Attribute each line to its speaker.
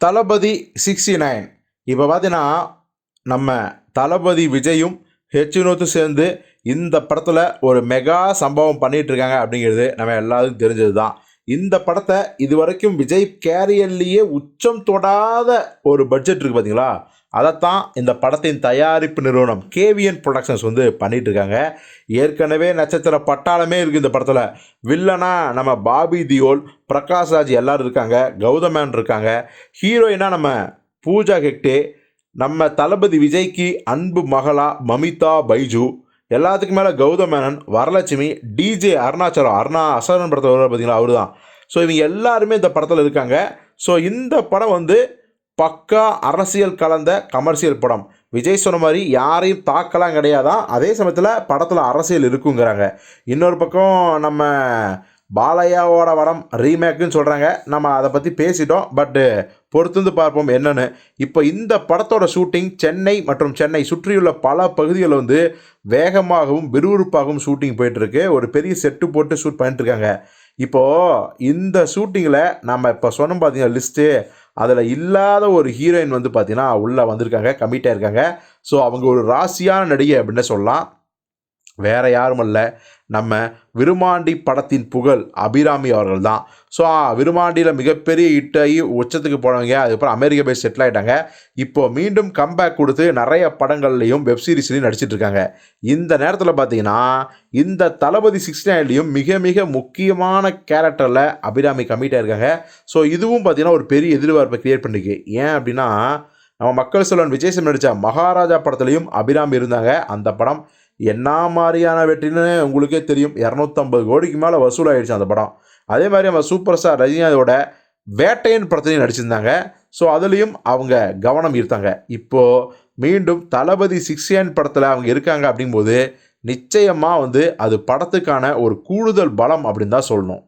Speaker 1: தளபதி sixty nine. இப்போ பார்த்தீங்கன்னா நம்ம தளபதி விஜயும் ஹெச் வினோத்தும் சேர்ந்து இந்த படத்தில் ஒரு மெகா சம்பவம் பண்ணிகிட்டு இருக்காங்க அப்படிங்கிறது நம்ம எல்லாருக்கும் தெரிஞ்சது தான் இந்த படத்தை இது வரைக்கும் விஜய் கேரியர்லேயே உச்சம் தொடாத ஒரு பட்ஜெட் இருக்குது பார்த்தீங்களா அதைத்தான் இந்த படத்தின் தயாரிப்பு நிறுவனம் கேவிஎன் ப்ரொடக்ஷன்ஸ் வந்து பண்ணிட்டு இருக்காங்க ஏற்கனவே நட்சத்திர பட்டாளமே இருக்குது இந்த படத்தில். வில்லனா நம்ம பாபி தியோல் பிரகாஷ் ராஜ் எல்லாரும் இருக்காங்க கௌதமேன் இருக்காங்க. ஹீரோயினாக நம்ம பூஜா ஹெக்டே நம்ம தளபதி விஜய்க்கு அன்பு மகளா மமிதா பைஜு எல்லாத்துக்கும் மேலே கௌதமேனன் வரலட்சுமி டிஜே அருணாச்சலம் அருணா அசரன் படத்தில் வர பார்த்தீங்களா அவர் தான் ஸோ இவங்க எல்லாருமே இந்த படத்தில் இருக்காங்க. ஸோ இந்த படம் வந்து பக்கா அரசியல் கலந்த கமர்ஷியல் படம். விஜய் சொன்ன மாதிரி யாரையும் தாக்கலாம் கிடையாதான் அதே சமயத்தில் படத்தில் அரசியல் இருக்குங்கிறாங்க. இன்னொரு பக்கம் நம்ம பாலையாவோட வரம் ரீமேக்குன்னு சொல்கிறாங்க நம்ம அதை பற்றி பேசிட்டோம். பட்டு பொறுத்துந்து பார்ப்போம் என்னென்னு. இப்போ இந்த படத்தோட ஷூட்டிங் சென்னை மற்றும் சென்னை சுற்றியுள்ள பல பகுதிகளில் வந்து வேகமாகவும் விறுவிறுப்பாகவும் ஷூட்டிங் போயிட்டுருக்கு. ஒரு பெரிய செட்டு போட்டு ஷூட் பண்ணிட்டு இருக்காங்க இப்போது இந்த ஷூட்டிங்கில் நம்ம இப்போ சொன்னோம் பார்த்தீங்கன்னா லிஸ்ட்டு அதில் இல்லாத ஒரு ஹீரோயின் வந்து பார்த்தீங்கன்னா உள்ளே வந்திருக்காங்க கமிட்டாக இருக்காங்க. ஸோ அவங்க ஒரு ராசியான நடிகை அப்படின்னு சொல்லலாம். வேற யாரும் அல்ல நம்ம விருமாண்டி படத்தின் புகழ் அபிராமி அவர்கள் தான் ஸோ விருமாண்டியில் மிகப்பெரிய ஹிட் ஆகி உச்சத்துக்கு போனவங்க அதுக்கப்புறம் அமெரிக்கா போய் செட்டில் ஆகிட்டாங்க இப்போ மீண்டும் கம்பேக் கொடுத்து நிறைய படங்கள்லையும் வெப் நடிச்சிட்ருக்காங்க. நடிச்சிட்டு இருக்காங்க இந்த நேரத்தில் பார்த்தீங்கன்னா இந்த தளபதி சிக்ஸ்டி நைன்லையும் மிக மிக முக்கியமான கேரக்டரில் அபிராமி கம்மிட்டாக இருக்காங்க ஸோ இதுவும் பார்த்தீங்கன்னா ஒரு பெரிய எதிர்பார்ப்பை க்ரியேட் பண்ணிருக்கு. ஏன் அப்படின்னா நம்ம மக்கள் செல்வன் விஜய் சேம் நடித்த மகாராஜா படத்துலையும் அபிராமி இருந்தாங்க. அந்த படம் என்ன மாதிரியான வெற்றின்னு உங்களுக்கே தெரியும். இரநூத்தம்பது கோடிக்கு மேலே வசூலாகிடுச்சு அந்த படம். அதே மாதிரி நம்ம சூப்பர் ஸ்டார் ரஜினியோட வேட்டையன் படத்துலையும் நடிச்சிருந்தாங்க. ஸோ அதுலேயும் அவங்க கவனம் ஈர்த்தாங்க. இப்போது மீண்டும் தளபதி சிக்ஸ்டியன் படத்தில் அவங்க இருக்காங்க அப்படிங்கும்போது நிச்சயமாக வந்து அது படத்துக்கான ஒரு கூடுதல் பலம் அப்படின்னு தான் சொல்லணும்.